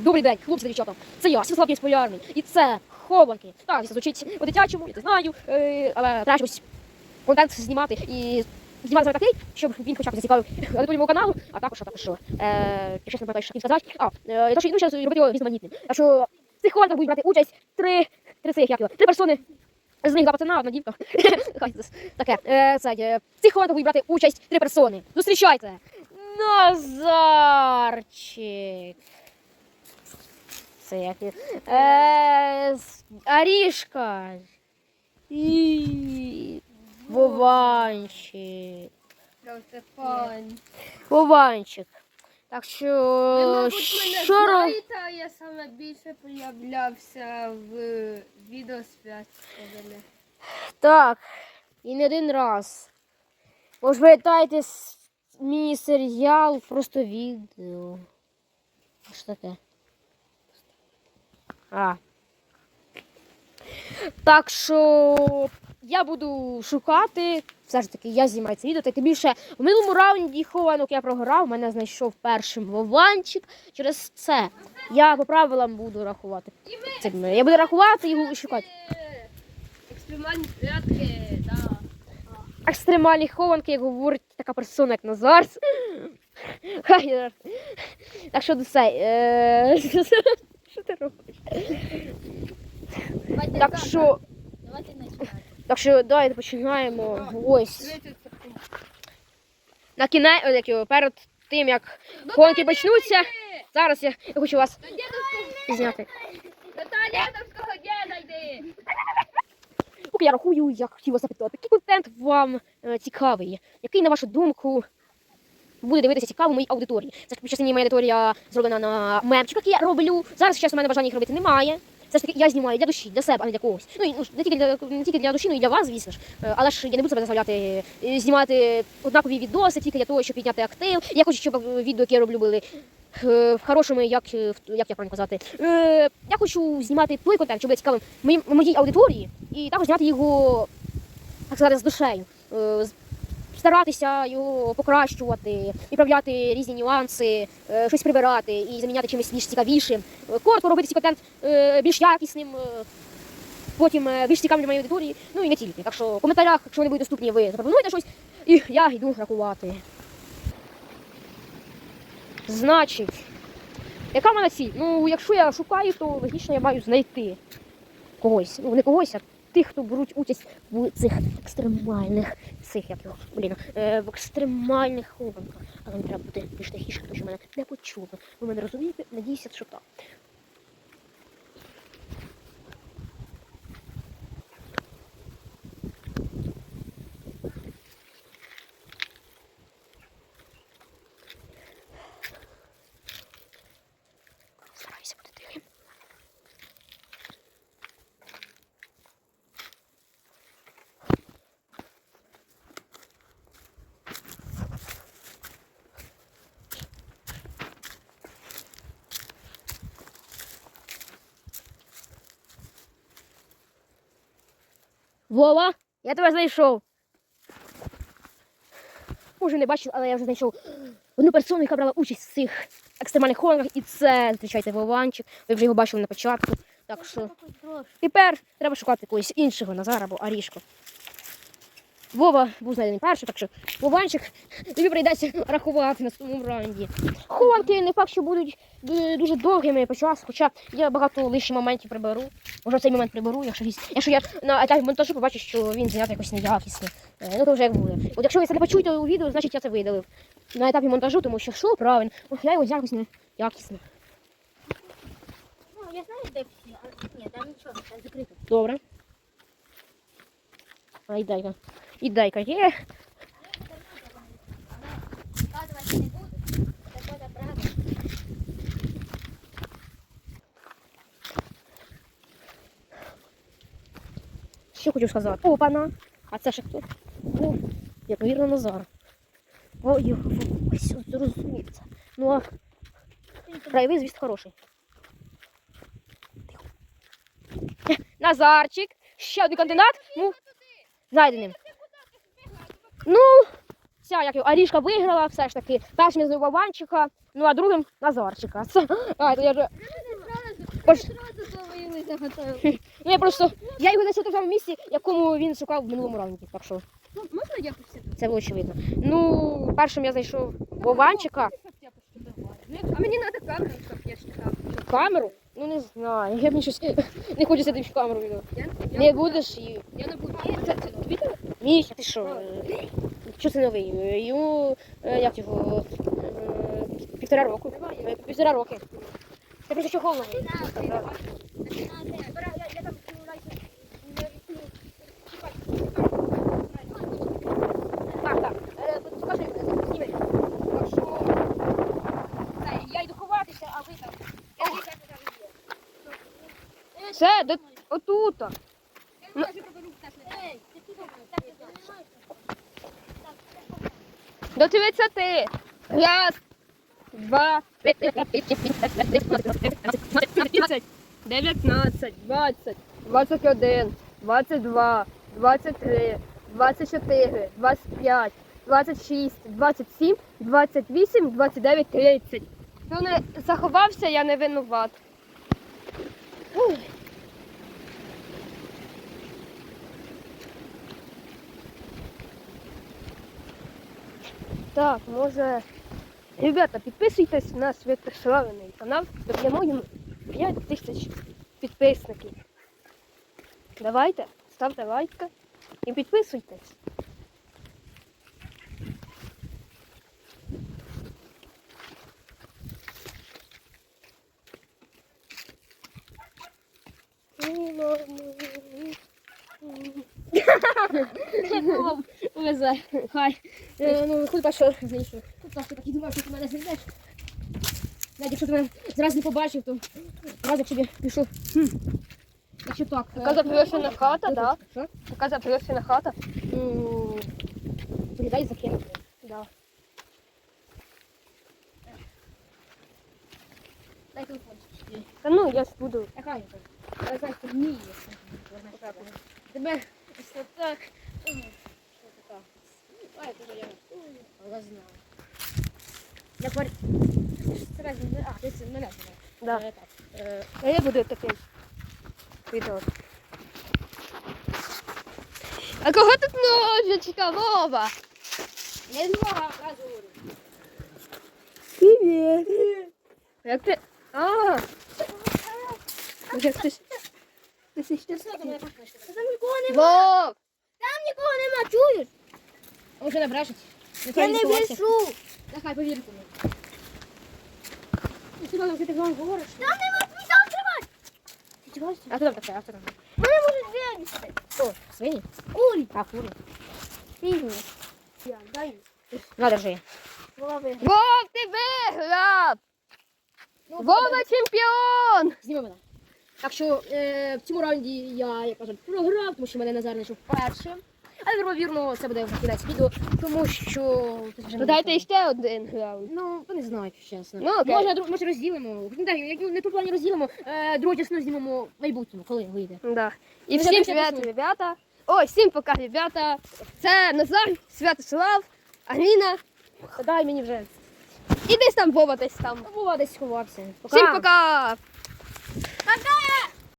Добрий день, хлопці та дівчата. Це я, Київсь Полярний. І це хованки. Так, це звучить по-дитячому, я це знаю, е, але треба щось контент знімати і знімати саме такий, щоб він хоча б зацікавив аудиторію мого каналу, а також, а також що, е, я щось не пам'ятаю, що хотів сказати. А, е, то, що, ну, зараз робити його різноманітним. Так що в цих хованках будуть брати участь три, три цих, як його, три персони. З них два пацана, одна дівка. Хай таке. Е, це, е, в цих хованках будуть брати участь три персони. Зустрічайте! Назарчик. Це як? Е, с- І Вованчик. Вованчик. Так Ви, що мабуть, що ро- знаєте, а я саме більше проявлявся в відеосвязці. Так, і не один раз. Ви ж пам'ятаєте с- міні-серіал, просто відео. Що таке? А. Так що я буду шукати. Все ж таки, я знімаю це відео. Тим більше в минулому раунді хованок я програв, мене знайшов першим Вованчик. Через це я по правилам буду рахувати. Це, я буду рахувати і шукати. Екстремальні прятки, да. екстремальні хованки, як говорить така персона, як Назар. Хай, Так що це. Е... Що ти робиш? Так що, Давайте починаємо. так що давайте починаємо. Ось. На кінець, як його, перед тим, як гонки почнуться, зараз я, я хочу вас зняти. Наталя, діда йди. Я рахую, я хотів вас запитати, який контент вам е, цікавий? Який, на вашу думку, буде дивитися цікаво моїй аудиторії? Це ж частині моя аудиторія зроблена на мемчиках, я роблю. Зараз у мене бажання їх робити немає. Все ж таки я знімаю для душі, для себе, а не для когось. Ну і ну, не тільки для не тільки для душі, ну і для вас, звісно ж. Е, Але ж я не буду себе заставляти е, знімати однакові відоси тільки для того, щоб підняти актив. Я хочу, щоб е, відео, які я роблю, були в хорошому, як, як я правильно казати. Я хочу знімати той контент, щоб буде цікавим моїй аудиторії, і також зняти його так сказати, з душею. Старатися його покращувати, відправляти різні нюанси, е, щось прибирати і заміняти чимось більш цікавішим. Е, Коротко робити цей контент е, більш якісним, потім більш цікавим для моєї аудиторії. Ну і не тільки. Так що в коментарях, якщо вони будуть доступні, ви запропонуєте щось, і я йду рахувати. Значить, яка в мене ціль? Ну, якщо я шукаю, то логічно я маю знайти когось. Ну, не когось, а тих, хто беруть участь в цих екстремальних цих, як його, блін, е, в екстремальних хованках. Але не треба бути більш тихіше, тому що мене не почули. Ви мене розумієте? Надіюся, що так. Вова, я тебе знайшов. Може, не бачив, але я вже знайшов одну персону, яка брала участь в цих екстремальних хованках. І це, зустрічайте, Вованчик. Ви вже його бачили на початку. Так що тепер треба шукати когось іншого Назара або Арішко. Вова був знайдений перший, так що Вованчик, тобі прийдеться рахувати на своєму раунді. Хованки не факт, що будуть е, дуже довгими по часу, хоча я багато лишніх моментів приберу. Може цей момент приберу, якщо, якщо я на етапі монтажу побачу, що він знятий якось неякісно. Е, Ну то вже як буде. От якщо ви це не почуєте у відео, значить я це видалив. На етапі монтажу, тому що що правильно, я його якось неякісно. Ну, я знаю, де всі, а ні, там нічого, там закрито. Добре. А і дай-ка. І дай-ка є. Що хочу сказати? Опана. А це ще хто? О, як вірно Назар. Ой, його, ось зрозуміється. Ну а краєвий, звісно, хороший. Е, Назарчик. Ще один кандидат. Ну, знайденим. Ну, ця, як його, Арішка виграла все ж таки. Першим я знову Вованчика, ну а другим Назарчика. Це, а, то я вже, заготовили. ну я просто, я його знайшов в тому місці, якому він шукав в минулому раунді, так що Ну, Можна я посяду? це було очевидно. Ну, першим я знайшов Вованчика, А мені треба камеру, щоб я читав. камеру, ну не знаю, я мені щось не хочу сидіти в камеру відео. Я, Не будеш і я не буду. Це тобі Міша, ти що? е, Що це новий? Йому е, як його е, півтора року. Півтора роки. Ти просто чого новий? Це. Все, до отута. Ну. До 30. Раз, два, дев'ятнадцять, три, двадцять чотири, двадцять п'ять, двадцять шість, двадцять сім, двадцять вісім, двадцять дев'ять, тридцять. Хто не заховався, я не винуват. Ух. Так, може. Ребята, підписуйтесь на Святославний канал, доб'ємо йому 5 тисяч підписників. Давайте, ставте лайки і підписуйтесь. Везе, хай. Е, Ну, хуй що знайшов. Тут так, ти так і думав, що ти мене знайдеш. Навіть якщо ти мене зразу не побачив, то зразу собі пішов. Хм. Якщо так. Така заброшена хата, да? Що? Така заброшена хата. Виглядає закинути. Да. Дай телефон. Та ну я ж буду. Яка я? Я знаю, що вміє. Тебе ось так. Ой, Що це так? Ай, дуже я. Я знаю. Я пар... А, десь не ляже. Да. Так. Е, А я буду таким відео. А кого тут ножичка, Вова? Не одразу говорю. Привіт. Як ти? А, як ти. Ти ще? Там нікого нема. Вов! Там нікого нема, чуєш? А вже не. Я не віршу. Нехай повірить мені. Ну, ти мама, ти вам говориш? Там нема сміття тримати. Ти чого? А хто там таке? А хто там? Мене можуть вивезти. Хто? Свині? Курі. А, кури. Фігні. Я, дай. На, держи. Голови. Вов, ти виграв! Вова чемпіон! Зніми мене. Так що е, в цьому раунді я, як кажуть, програв, тому що мене Назар знайшов першим. Але вірно, це буде вже кінець відео, тому що... тут вже Ну дайте буде. ще один раунд. Ну, не знаю, якщо чесно. Ну, окей. може, дру- може розділимо. Не, знаю, як не ту плані розділимо, е, другу частину знімемо в майбутньому, коли вийде. Да. І Ну, всім привіт, ребята. Ой, всім пока, ребята. Це Назар, Святослав, Аліна. Дай мені вже. І десь там Вова десь там. Вова десь сховався. Всім пока! Пока!